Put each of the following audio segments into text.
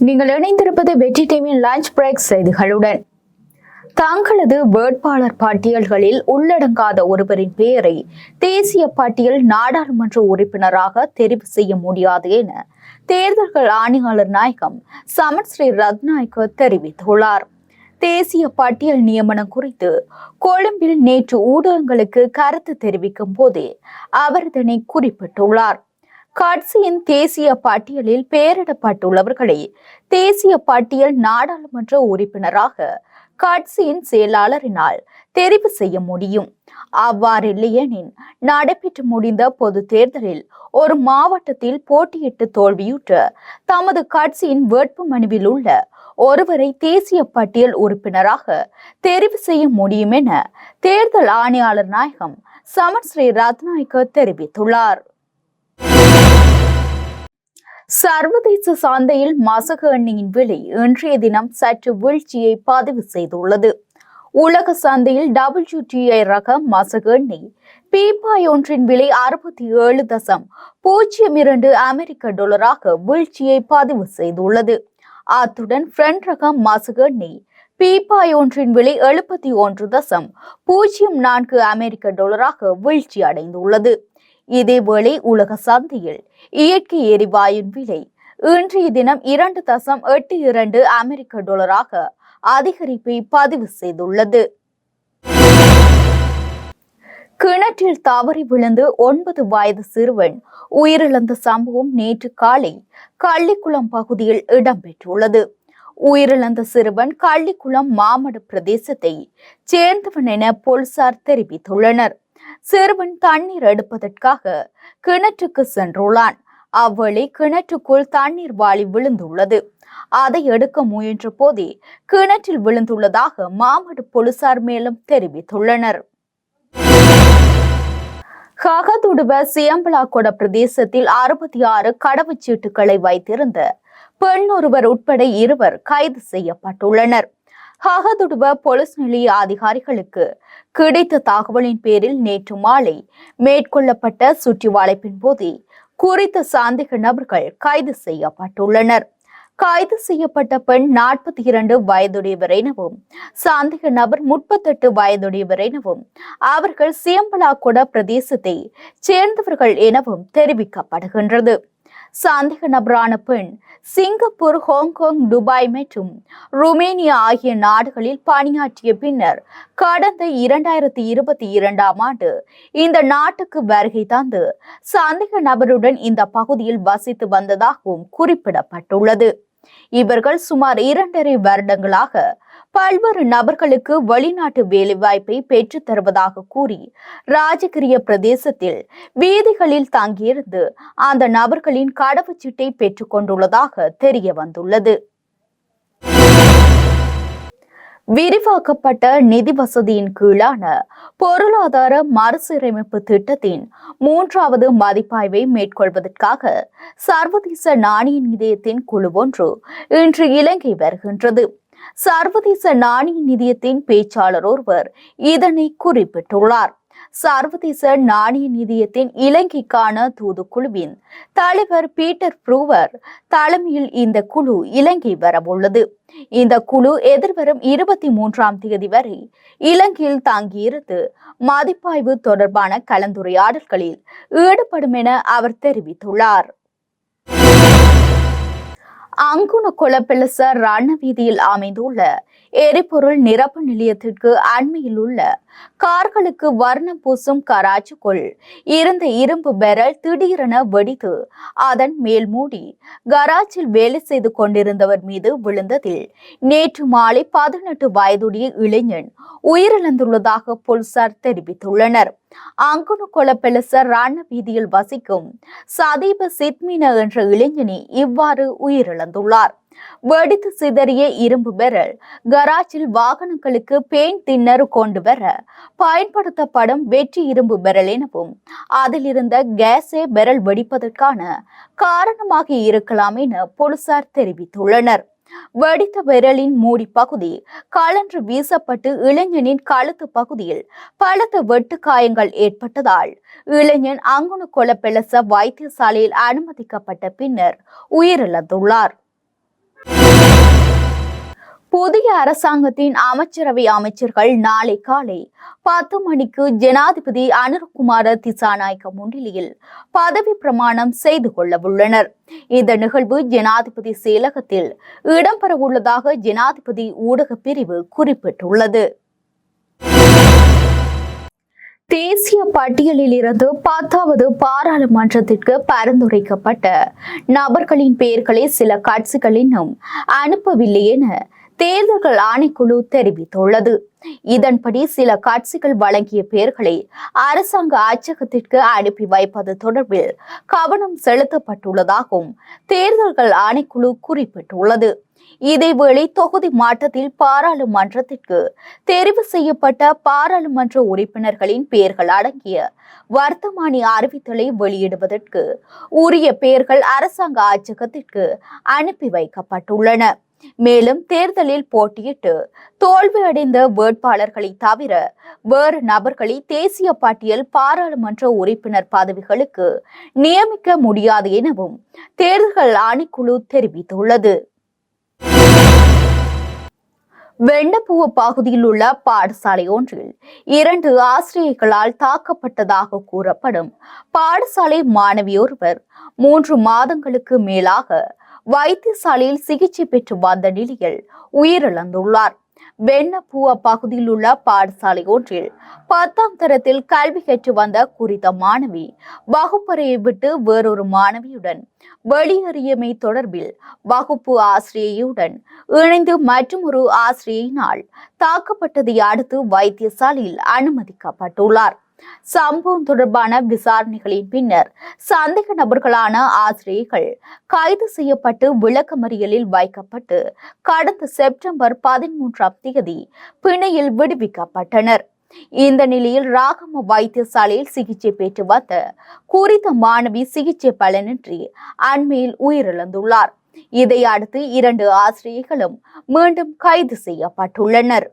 நீங்கள் இணைந்திருப்பது வெற்றி டிவியின் லஞ்ச் பிரேக் செய்திகளுடன். தங்களது வேட்பாளர் பட்டியல்களில் உள்ளடங்காத ஒருவரின் பெயரை தேசிய பட்டியல் நாடாளுமன்ற உறுப்பினராக தெரிவு செய்ய முடியாது என தேர்தல்கள் ஆணையாளர் நாயகம் சமன் ஸ்ரீ ரத்நாயக்க தெரிவித்துள்ளார். தேசிய பட்டியல் நியமனம் குறித்து கொழும்பில் நேற்று ஊடகங்களுக்கு கருத்து தெரிவிக்கும் போதே அவர் இதனை குறிப்பிட்டுள்ளார். கட்சியின் தேசிய பட்டியலில் பெயரிடப்பட்டுள்ளவர்களை தேசிய பட்டியல் நாடாளுமன்ற உறுப்பினராக கட்சியின் செயலாளரினால் தெரிவு செய்ய முடியும். அவ்வாறில்லையெனின் நடைபெற்று முடிந்த பொது தேர்தலில் ஒரு மாவட்டத்தில் போட்டியிட்டு தோல்வியுற்ற தமது கட்சியின் வேட்பு மனுவில் உள்ள ஒருவரை தேசிய பட்டியல் உறுப்பினராக தெரிவு செய்ய முடியும் என தேர்தல் ஆணையாளர் நாயகம் சமர் ஸ்ரீ ரத்நாயக்க தெரிவித்துள்ளார். சர்வதேச சந்தையில் மசகு எண்ணெயின் விலை இன்றைய தினம் சற்று வீழ்ச்சியை பதிவு செய்துள்ளது. உலக சந்தையில் டபிள்யூடிஐ ரக மசகு எண்ணெய் பீப்பாய் ஒன்றின் விலை அறுபத்தி ஏழு தசம். பூஜ்ஜியம் இரண்டு அமெரிக்க டாலராக வீழ்ச்சியை பதிவு செய்துள்ளது. அத்துடன் பிரெண்ட் ரக மசகு எண்ணெய் பீப்பாய் ஒன்றின் விலை எழுபத்தி ஒன்று தசம். பூஜ்ஜியம் நான்கு அமெரிக்க டாலராக வீழ்ச்சி அடைந்துள்ளது. இதேவேளை உலக சந்தையில். இயற்கை எரிவாயுவின் விலை இன்றைய தினம் இரண்டு தசம் எட்டு இரண்டு அமெரிக்க டாலராக அதிகரிப்பை பதிவு செய்துள்ளது. கிணற்றில் தவறி விழுந்து ஒன்பது வயது சிறுவன் உயிரிழந்த சம்பவம் நேற்று காலை கள்ளிக்குளம் பகுதியில் இடம்பெற்றுள்ளது. உயிரிழந்த சிறுவன் கள்ளிக்குளம் மாமடு பிரதேசத்தை சேர்ந்தவன் என போலீசார் தெரிவித்துள்ளனர். சிறுவன் தண்ணீர் எடுப்பதற்காக கிணற்றுக்கு சென்றுள்ளான். அவ்வழி கிணற்றுக்குள் தண்ணீர் வாளி விழுந்துள்ளது. அதை எடுக்க முயன்ற போதே கிணற்றில் விழுந்துள்ளதாக மாமடு போலீசார் மேலும் தெரிவித்துள்ளனர். ககதுடுவ சியம்பலாக்கொட பிரதேசத்தில் அறுபத்தி ஆறு கடவுச்சீட்டுகளை வைத்திருந்த பெண் ஒருவர் உட்பட இருவர் கைது செய்யப்பட்டுள்ளனர். ஹகதுடுவ போலீஸ் நிலைய அதிகாரிகளுக்கு கிடைத்த தகவலின் பேரில் நேற்று மாலை மேற்கொள்ளப்பட்ட சுற்றி வளைப்பின் போதே குறித்த சந்தேக நபர்கள் கைது செய்யப்பட்டுள்ளனர். கைது செய்யப்பட்ட பெண் நாற்பத்தி இரண்டு வயதுடையவர் எனவும் சந்தேக நபர் முப்பத்தெட்டு வயதுடையவர் எனவும் அவர்கள் சியம்பலாக்குட பிரதேசத்தை சேர்ந்தவர்கள் எனவும் தெரிவிக்கப்படுகின்றது. சந்தேக நபரான பெண் சிங்கப்பூர் ஹாங்காங் துபாய் மற்றும் ருமேனியா ஆகிய நாடுகளில் பணியாற்றிய பின்னர் கடந்த இரண்டாயிரத்தி இருபத்தி இரண்டாம் ஆண்டு இந்த நாட்டுக்கு வருகை தந்து சந்தேக நபருடன் இந்த பகுதியில் வசித்து வந்ததாகவும் குறிப்பிடப்பட்டுள்ளது. இவர்கள் சுமார் இரண்டரை வருடங்களாக பல்வேறு நபர்களுக்கு வெளிநாட்டு வேலைவாய்ப்பை பெற்றுத் தருவதாக கூறி ராஜகிரிய பிரதேசத்தில் வீதிகளில் தங்கியிருந்து அந்த நபர்களின் கடவுச்சீட்டை பெற்றுக் கொண்டுள்ளதாக தெரிய வந்துள்ளது. விரிவாக்கப்பட்ட நிதி வசதியின் கீழான பொருளாதார மறுசீரமைப்பு திட்டத்தின் மூன்றாவது மதிப்பாய்வை மேற்கொள்வதற்காக சர்வதேச நாணய நிதியத்தின் குழு ஒன்று இன்று இலங்கை வருகின்றது. சர்வதேச நாணய நிதியத்தின் பேச்சாளர் ஒருவர் இதனை குறிப்பிட்டுள்ளார். சர்வதேச நாணய நிதியத்தின் இலங்கைக்கான தூதுக்குழுவின் தலைவர் பீட்டர் ப்ரூவர் தலைமையில் இந்த குழு இலங்கை வரவுள்ளது. இந்த குழு எதிர்வரும் இருபத்தி மூன்றாம் தேதி வரை இலங்கையில் தங்கியிருந்து மதிப்பாய்வு தொடர்பான கலந்துரையாடல்களில் ஈடுபடும் என அவர் தெரிவித்துள்ளார். அங்குண கொலப்பெலச ரண வீதியில் அமைந்துள்ள எரிபொருள் நிரப்பு நிலையத்திற்கு அண்மையில் உள்ள கார்களுக்கு வர்ணம் பூசும் கராச்சுக்குள் இருந்த இரும்பு பெரல் திடீரென வெடித்து அதன் மேல் மூடி கராச்சில் வேலை செய்து கொண்டிருந்தவர் மீது விழுந்ததில் நேற்று மாலை பதினெட்டு வயதுடைய இளைஞன் உயிரிழந்துள்ளதாக போலீசார் தெரிவித்துள்ளனர். அங்குனு கொலப்பெலச ரண வீதியில் வசிக்கும் சதீப சித்மின என்ற இளைஞனே இவ்வாறு உயிரிழந்துள்ளார். வெடித்து சிதறிய இரும்பு பெரல் கராச்சில் வாகனங்களுக்கு பெயின் தின்னர் கொண்டு வர பயன்படுத்தப்படும் வெற்றி இரும்பு பெரல் எனவும் அதில் இருந்த கேஸே பெரல் வெடிப்பதற்கான காரணமாக இருக்கலாம் என போலீசார் தெரிவித்துள்ளனர். வெடித்த விரலின் மூடி பகுதி கலன்று வீசப்பட்டு இளைஞனின் கழுத்து பகுதியில் பலத்த வெட்டு காயங்கள் ஏற்பட்டதால் இளைஞன் அங்குண கொலப்பெலச வைத்தியசாலையில் அனுமதிக்கப்பட்ட பின்னர் உயிரிழந்துள்ளார். புதிய அரசாங்கத்தின் அமைச்சரவை அமைச்சர்கள் நாளை காலை பத்து மணிக்கு ஜனாதிபதி அனுர்குமார திசாநாயக்க முன்னிலையில் பதவி பிரமாணம் செய்து கொள்ள உள்ளனர் இந்த நிகழ்வு ஜனாதிபதி செயலகத்தில் இடம்பெறவுள்ளதாக ஜனாதிபதி ஊடக பிரிவு குறிப்பிட்டுள்ளது. தேசிய பட்டியலில் இருந்து பத்தாவது பாராளுமன்றத்திற்கு பரிந்துரைக்கப்பட்ட நபர்களின் பெயர்களை சில கட்சிகள் இன்னும் அனுப்பவில்லை என தேர்தல்கள் ஆணைக்குழு தெரிவித்துள்ளது. இதன்படி சில கட்சிகள் வழங்கிய பெயர்களை அரசாங்க அச்சகத்திற்கு அனுப்பி வைப்பது தொடர்பில் கவனம் செலுத்தப்பட்டுள்ளதாகவும் தேர்தல்கள் ஆணைக்குழு குறிப்பிட்டுள்ளது. இதேவேளை தொகுதி மாற்றத்தில் பாராளுமன்றத்திற்கு தெரிவு செய்யப்பட்ட பாராளுமன்ற உறுப்பினர்களின் பெயர்கள் அடங்கிய வர்த்தமானி அறிவித்தலை வெளியிடுவதற்கு உரிய பெயர்கள் அரசாங்க அச்சகத்திற்கு அனுப்பி வைக்கப்பட்டுள்ளன. மேலும் தேர்தலில் போட்டியிட்டு தோல்வியடைந்த வேட்பாளர்களை தவிர வேறு நபர்களை தேசிய பட்டியல் பாராளுமன்ற உறுப்பினர் பதவிகளுக்கு நியமிக்க முடியாது எனவும் தேர்தல் ஆணைக்குழு தெரிவித்துள்ளது. வெண்ணப்புவ பகுதியில் உள்ள பாடசாலை ஒன்றில் இரண்டு ஆசிரியர்களால் தாக்கப்பட்டதாக கூறப்படும் பாடசாலை மாணவியொருவர் மூன்று மாதங்களுக்கு மேலாக வைத்தியசாலையில் சிகிச்சை பெற்று வந்த நிலையில் உயிரிழந்துள்ளார். வெண்ணப்பூவ பகுதியில் உள்ள பாடசாலை ஒன்றில் பத்தாம் தரத்தில் கல்வி கற்று வந்த குறித்த மாணவி வகுப்பறையை விட்டு வேறொரு மாணவியுடன் வெளியேறியமை தொடர்பில் வகுப்பு ஆசிரியையுடன் இணைந்து மற்றொரு ஆசிரியையினால் தாக்கப்பட்டதை அடுத்து வைத்தியசாலையில் அனுமதிக்கப்பட்டுள்ளார். சம்பவம் தொடர்பான விசாரணைகளின் பின்னர் சந்தேக நபர்களான ஆசிரியர்கள் கைது செய்யப்பட்டு விளக்கமறியலில் வைக்கப்பட்டு கடந்த செப்டம்பர் பதிமூன்றாம் தேதி பிணையில் விடுவிக்கப்பட்டனர். இந்த நிலையில் ராகம வைத்தியசாலையில் சிகிச்சை பெற்று வந்த குறித்த மாணவி சிகிச்சை பலனின்றி அண்மையில் உயிரிழந்துள்ளார். இதை அடுத்து இரண்டு ஆசிரியர்களும் மீண்டும் கைது செய்யப்பட்டுள்ளனர்.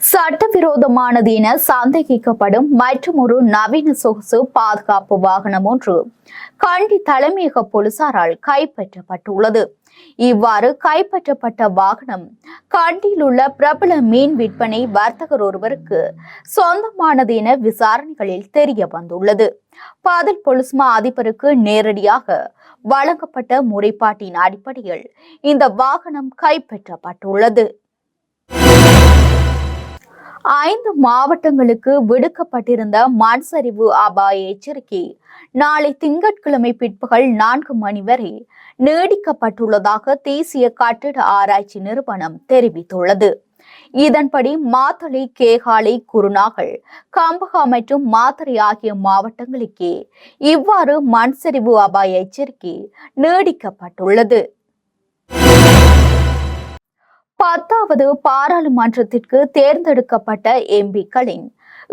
சட்டவிரோதமானது என சந்தேகிக்கப்படும் மற்றொரு நவீன சொகுசு பாதுகாப்பு வாகனம் ஒன்று. கண்டி தலைமையக போலீசாரால் கைப்பற்றப்பட்டுள்ளது. இவ்வாறு கைப்பற்றப்பட்ட வாகனம் கண்டியில் உள்ள பிரபல மீன் விற்பனை வர்த்தகர் ஒருவருக்கு சொந்தமானது என விசாரணைகளில் தெரிய வந்துள்ளது பாதல் போலீஸ் மா அதிபருக்கு நேரடியாக வழங்கப்பட்ட முறைப்பாட்டின் அடிப்படையில் இந்த வாகனம் கைப்பற்றப்பட்டுள்ளது. ஐந்து மாவட்டங்களுக்கு விடுக்கப்பட்டிருந்த மண் சரிவு அபாய எச்சரிக்கை. நாளை திங்கட்கிழமை பிற்பகல் நான்கு மணி வரை நீடிக்கப்பட்டுள்ளதாக தேசிய கட்டிட ஆராய்ச்சி நிறுவனம் தெரிவித்துள்ளது. இதன்படி மாத்தளை கேகாலை குருநாகல் கம்பகா மற்றும் மாத்தறை ஆகிய மாவட்டங்களுக்கே இவ்வாறு மண் சரிவு அபாய எச்சரிக்கை நீடிக்கப்பட்டுள்ளது. பத்தாவது பாராளுமன்றத்திற்கு தேர்ந்தெடுக்கப்பட்ட எம்பிக்களின்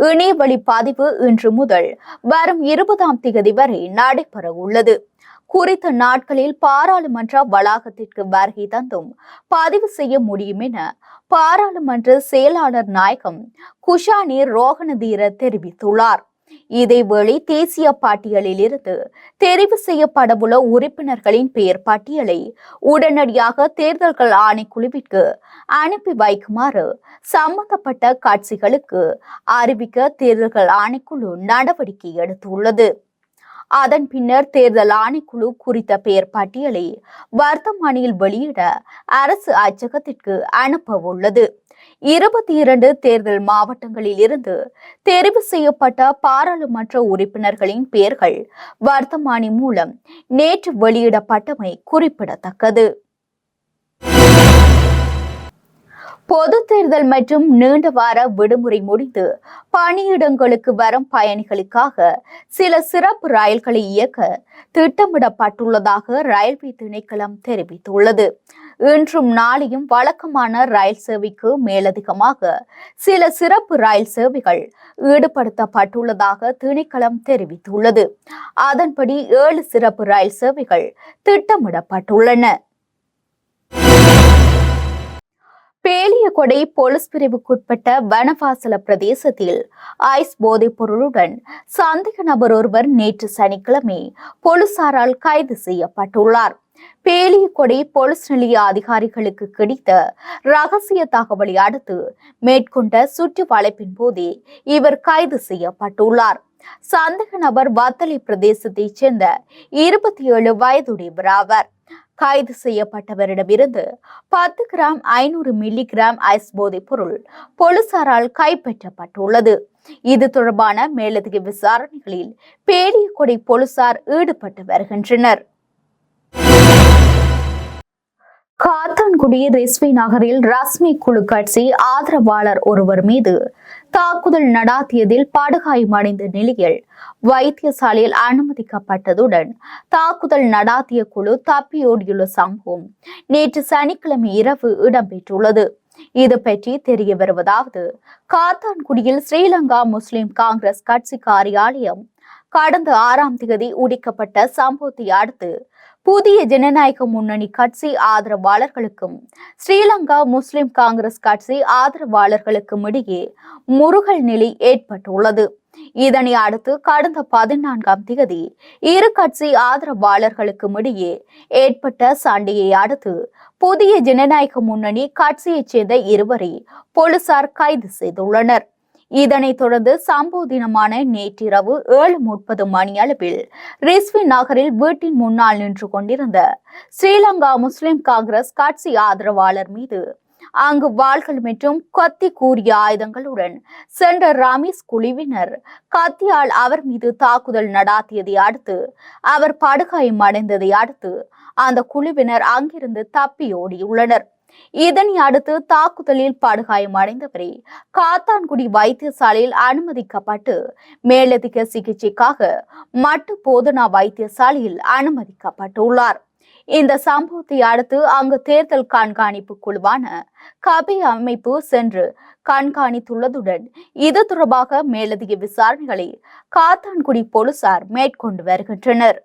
இணையவழி பதிவு இன்று முதல் வரும் இருபதாம் தேதி வரை நடைபெற உள்ளது குறித்த நாட்களில் பாராளுமன்ற வளாகத்திற்கு வருகை தந்தும் பதிவு செய்ய முடியும் என பாராளுமன்ற செயலாளர் நாயகம் குஷானி ரோகணதீர தெரிவித்துள்ளார். இதேவேளை தேசிய பட்டியலில் இருந்து தெரிவு செய்யப்படவுள்ள உறுப்பினர்களின் பெயர் பட்டியலை உடனடியாக தேர்தல்கள் ஆணைக்குழுவிற்கு அனுப்பி வைக்குமாறு சம்பந்தப்பட்ட கட்சிகளுக்கு அறிவிக்க தேர்தல்கள் ஆணைக்குழு நடவடிக்கை எடுத்துள்ளது. அதன் பின்னர் தேர்தல் ஆணைக்குழு குறித்த பெயர் பட்டியலை வர்த்தமானியில் வெளியிட அரசு அச்சகத்திற்கு அனுப்ப உள்ளது இருபத்தி இரண்டு தேர்தல் மாவட்டங்களில் இருந்து தெரிவு செய்யப்பட்ட பாராளுமன்ற உறுப்பினர்களின் பெயர்கள் வர்த்தமானி மூலம் நேற்று வெளியிடப்பட்டமை குறிப்பிடத்தக்கது. பொது தேர்தல் மற்றும் நீண்ட வார விடுமுறை முடிந்து பணியிடங்களுக்கு வரும் பயணிகளுக்காக சில சிறப்பு ரயில்களை இயக்க திட்டமிடப்பட்டுள்ளதாக ரயில்வே திணைக்களம் தெரிவித்துள்ளது. இன்றும் நாளையும் வழக்கமான ரயில் சேவைக்கு மேலதிகமாக சில சிறப்பு ரயில் சேவைகள் ஈடுபடுத்தப்பட்டுள்ளதாக திணைக்களம் தெரிவித்துள்ளது. அதன்படி ஏழு சிறப்பு ரயில் சேவைகள் திட்டமிடப்பட்டுள்ளன. பேலியகொடை போலீஸ் பிரிவுக்குட்பட்ட வனவாசல பிரதேசத்தில் ஐஸ் போதைப் பொருளுடன் சந்தேக நபர் ஒருவர் நேற்று சனிக்கிழமை போலீசாரால் கைது செய்யப்பட்டுள்ளார். பேலியகொடை போலீஸ் நிலைய அதிகாரிகளுக்கு கிடைத்த ரகசிய தகவலை அடுத்து மேற்கொண்ட சுற்று வளைப்பின் போதே இவர் கைது செய்யப்பட்டுள்ளார். சந்தேக நபர் வத்தலை பிரதேசத்தைச் சேர்ந்த இருபத்தி ஏழு வயதுடையவர் ஆவர். கைது செய்யப்பட்டவரிடமிருந்து பத்து கிராம் ஐநூறு மில்லி கிராம் ஐஸ் போதைப் பொருள் போலீசாரால் கைப்பற்றப்பட்டுள்ளது. இது தொடர்பான மேலதிக விசாரணைகளில் பேலியகொடை போலீசார் ஈடுபட்டு வருகின்றனர். காத்தான்குடி ரிஸ்வி நகரில் ரஸ்மி குழு கட்சி ஆதரவாளர் ஒருவர் மீது தாக்குதல் நடாத்தியதில் படுகாயமடைந்த நிலையில் வைத்தியசாலையில் அனுமதிக்கப்பட்டதுடன் தாக்குதல் நடாத்திய குழு தப்பியோடியுள்ள சம்பவம் நேற்று சனிக்கிழமை இரவு இடம்பெற்றுள்ளது. இது பற்றி தெரிய வருவதாவது காத்தான்குடியில் ஸ்ரீலங்கா முஸ்லிம் காங்கிரஸ் கட்சி காரியாலயம் கடந்த ஆறாம் தேதி உடைக்கப்பட்ட சம்பவத்தை அடுத்து புதிய ஜனநாயக முன்னணி கட்சி ஆதரவாளர்களுக்கும் ஸ்ரீலங்கா முஸ்லிம் காங்கிரஸ் கட்சி ஆதரவாளர்களுக்கும் இடையே முருகல் நிலை ஏற்பட்டுள்ளது. இதனை அடுத்து கடந்த பதினான்காம் தேதி இரு கட்சி ஆதரவாளர்களுக்கும் இடையே ஏற்பட்ட சண்டையை அடுத்து புதிய ஜனநாயக முன்னணி கட்சியைச் சேர்ந்த இருவரை போலீசார் கைது செய்துள்ளனர். இதனைத் தொடர்ந்து சம்பவ தினமான நேற்றிரவு ஏழு முப்பது மணி அளவில் ரிஸ்வி நகரில் வீட்டின் முன்னால் நின்று கொண்டிருந்த ஸ்ரீலங்கா முஸ்லிம் காங்கிரஸ் கட்சி ஆதரவாளர் மீது அங்கு வாள்கள் மற்றும் கத்தி கூறிய ஆயுதங்களுடன் சென்ற ரமேஷ் குழுவினர் கத்தியால் அவர் மீது தாக்குதல் நடாத்தியதை அடுத்து அவர் படுகாயம் அடைந்ததை அடுத்து அந்த குழுவினர் அங்கிருந்து தப்பி ஓடியுள்ளனர். இதனை அடுத்து தாக்குதலில் படுகாயம் அடைந்தவரை காத்தான்குடி வைத்தியசாலையில் அனுமதிக்கப்பட்டு மேலதிக சிகிச்சைக்காக மட்டு போதனா வைத்தியசாலையில் அனுமதிக்கப்பட்டுள்ளார். இந்த சம்பவத்தை அடுத்து அங்கு தேர்தல் கண்காணிப்பு குழுவான கபி அமைப்பு சென்று கண்காணித்துள்ளதுடன் இது தொடர்பாக மேலதிக விசாரணைகளை காத்தான்குடி போலீசார் மேற்கொண்டு வருகின்றனர்.